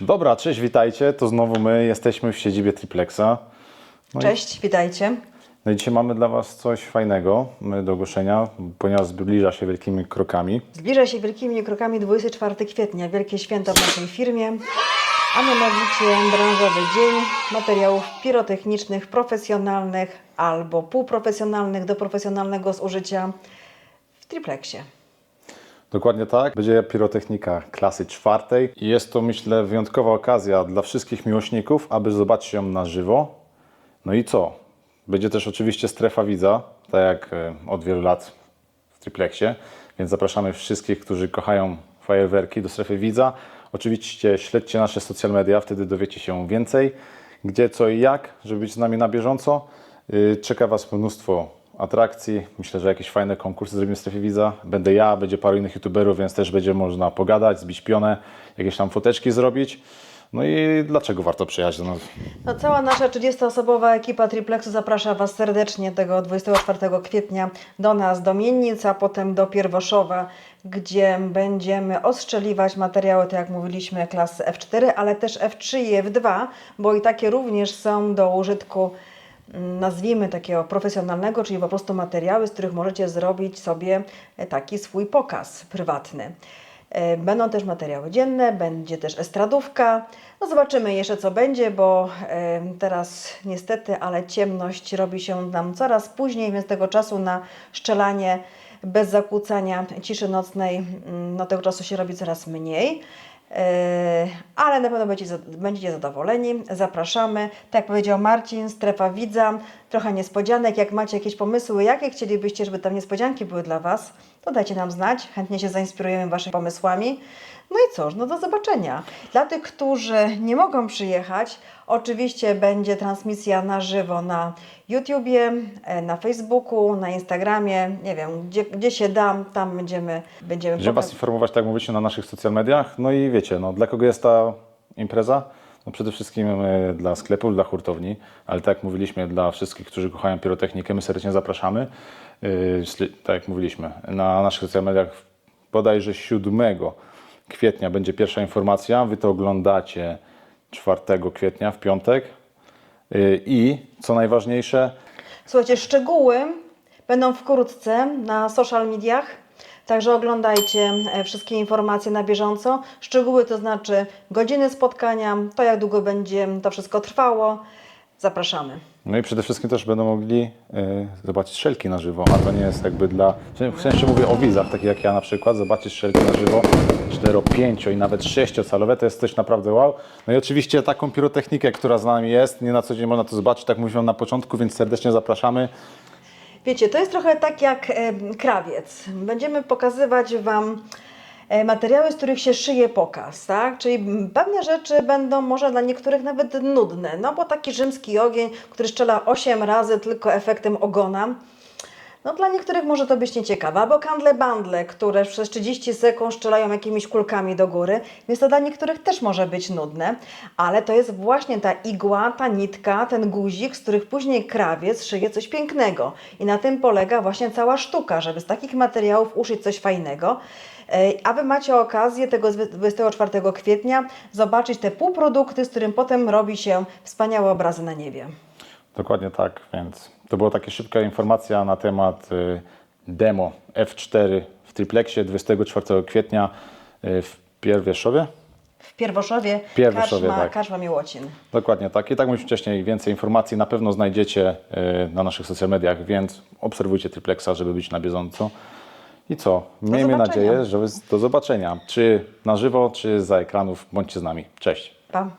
Dobra, cześć, witajcie. To znowu my jesteśmy w siedzibie Triplexa. No i- Cześć, witajcie. No i dzisiaj mamy dla Was coś fajnego do ogłoszenia, ponieważ zbliża się wielkimi krokami. Zbliża się wielkimi krokami 24 kwietnia, wielkie święto w naszej firmie, a mianowicie branżowy dzień materiałów pirotechnicznych, profesjonalnych albo półprofesjonalnych do profesjonalnego zużycia w triplexie. Dokładnie tak. Będzie pirotechnika klasy czwartej i jest to, myślę, wyjątkowa okazja dla wszystkich miłośników, aby zobaczyć ją na żywo. No i co? Będzie też oczywiście strefa widza, tak jak e, od wielu lat w Triplexie, więc zapraszamy wszystkich, którzy kochają fajerwerki do strefy widza. Oczywiście śledźcie nasze social media, wtedy dowiecie się więcej, gdzie, co i jak, żeby być z nami na bieżąco. Yy, Czeka Was mnóstwo atrakcji. Myślę, że jakieś fajne konkursy zrobimy w strefie widza. Będę ja, będzie paru innych youtuberów, więc też będzie można pogadać, zbić pionę, jakieś tam foteczki zrobić. No i dlaczego warto przyjechać do nas? No, cała nasza 30-osobowa ekipa Triplexu zaprasza Was serdecznie tego 24 kwietnia do nas, do Miennic, a potem do Pierwoszowa, gdzie będziemy ostrzeliwać materiały, tak jak mówiliśmy, klasy F4, ale też F3 i F2, bo i takie również są do użytku, nazwijmy takiego profesjonalnego, czyli po prostu materiały, z których możecie zrobić sobie e, taki swój pokaz prywatny. E, Będą też materiały dzienne, będzie też estradówka. No zobaczymy jeszcze co będzie, bo e, teraz niestety, ale ciemność robi się nam coraz później, więc tego czasu na szczelanie bez zakłócania ciszy nocnej, mm, no tego czasu się robi coraz mniej. Ale na pewno będziecie zadowoleni. Zapraszamy. Tak jak powiedział Marcin, strefa widza, trochę niespodzianek. Jak macie jakieś pomysły, jakie chcielibyście, żeby tam niespodzianki były dla Was, to dajcie nam znać. Chętnie się zainspirujemy Waszymi pomysłami. No i cóż, no do zobaczenia. Dla tych, którzy nie mogą przyjechać, oczywiście będzie transmisja na żywo na YouTubie, e, na Facebooku, na Instagramie, nie wiem, gdzie, gdzie się dam, tam będziemy, będziemy Będziemy Was informować, tak jak mówicie, na naszych social mediach. No i wiecie, no, dla kogo jest ta impreza? No przede wszystkim e, dla sklepów, dla hurtowni, ale tak jak mówiliśmy, dla wszystkich, którzy kochają pirotechnikę, my serdecznie zapraszamy. E, Tak jak mówiliśmy, na naszych social mediach bodajże 7 kwietnia będzie pierwsza informacja. Wy to oglądacie 4 kwietnia w piątek. E, I co najważniejsze, Słuchajcie, szczegóły będą wkrótce na social mediach, także oglądajcie e, wszystkie informacje na bieżąco. Szczegóły to znaczy godziny spotkania, to jak długo będzie to wszystko trwało. Zapraszamy. No i przede wszystkim też będą mogli y, zobaczyć szelki na żywo, a to nie jest jakby dla, w sensie mówię o widzach, takich jak ja na przykład, zobaczyć szelki na żywo 4, 5 i nawet 6-calowe, to jest coś naprawdę wow. No i oczywiście taką pirotechnikę, która z nami jest, nie na co dzień można to zobaczyć, tak mówiłem na początku, więc serdecznie zapraszamy. Wiecie, to jest trochę tak jak e, krawiec. Będziemy pokazywać Wam materiały, z których się szyje pokaz, tak? Czyli pewne rzeczy będą może dla niektórych nawet nudne, no bo taki rzymski ogień, który strzela 8 razy tylko efektem ogona, no dla niektórych może to być nieciekawe. Albo kandle bandle, które przez 30 sekund strzelają jakimiś kulkami do góry, więc to dla niektórych też może być nudne, ale to jest właśnie ta igła, ta nitka, ten guzik, z których później krawiec szyje coś pięknego. I na tym polega właśnie cała sztuka, żeby z takich materiałów uszyć coś fajnego. A Wy macie okazję tego 24 kwietnia zobaczyć te półprodukty, z którym potem robi się wspaniałe obrazy na niebie. Dokładnie tak, więc to była taka szybka informacja na temat y, demo F4 w Triplexie 24 kwietnia y, w Pierwieszowie. W Pierwoszowie, Pierwoszowie, Karczma, tak. Karczma Miłocin. Dokładnie tak. I tak mówiłem wcześniej, więcej informacji na pewno znajdziecie y, na naszych social mediach, więc obserwujcie Triplexa, żeby być na bieżąco. I co? Miejmy nadzieję, że do zobaczenia. Czy na żywo, czy za ekranów. Bądźcie z nami. Cześć. Pa.